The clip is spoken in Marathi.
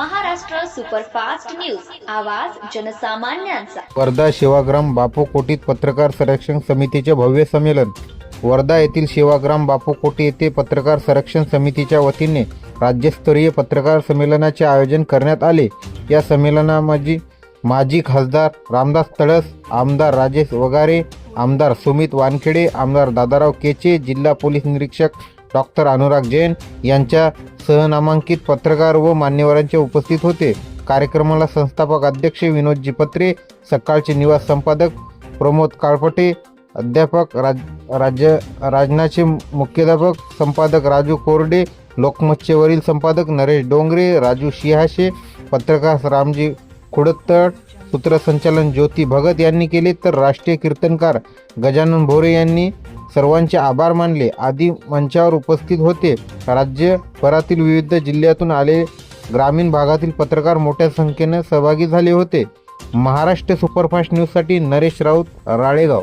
Superfast news. आवाज जनसामान्यांचा. वर्धा सेवाग्राम बापू कोटीत पत्रकार संरक्षण समितीचे भव्य संमेलन. वर्धा येथील सेवाग्राम बापू कोटी येथे पत्रकार संरक्षण समितीच्या वतीने राज्यस्तरीय पत्रकार संमेलनाचे आयोजन करण्यात आले. या संमेलनामध्ये माजी खासदार रामदास तळस आमदार राजेश वगारे आमदार सुमित वानखेडे आमदार दादाराव केचे जिल्हा पोलीस निरीक्षक डॉक्टर अनुराग जैन यांच्या सहनामांकित पत्रकार व मान्यवरांचे उपस्थित होते. कार्यक्रमाला संस्थापक अध्यक्ष विनोदजी पत्रे सकाळचे निवास संपादक प्रमोद काळपटे अध्यापक राज राज्य राजनाचे मुख्याध्यापक संपादक राजू कोरडे लोकमतचेवरील संपादक नरेश डोंगरे राजू शिहाशे पत्रकार रामजी खुडतड सूत्रसंचालन ज्योती भगत यांनी केले तर राष्ट्रीय कीर्तनकार गजानन भोरे यांनी सर्वांचे आभार मानले. आदी मंचावर उपस्थित होते. राज्यभरातील विविध जिल्ह्यातून आले ग्रामीण भागातील पत्रकार मोठ्या संख्येने सहभागी झाले होते. महाराष्ट्र सुपरफास्ट न्यूजसाठी नरेश राऊत राळेगाव.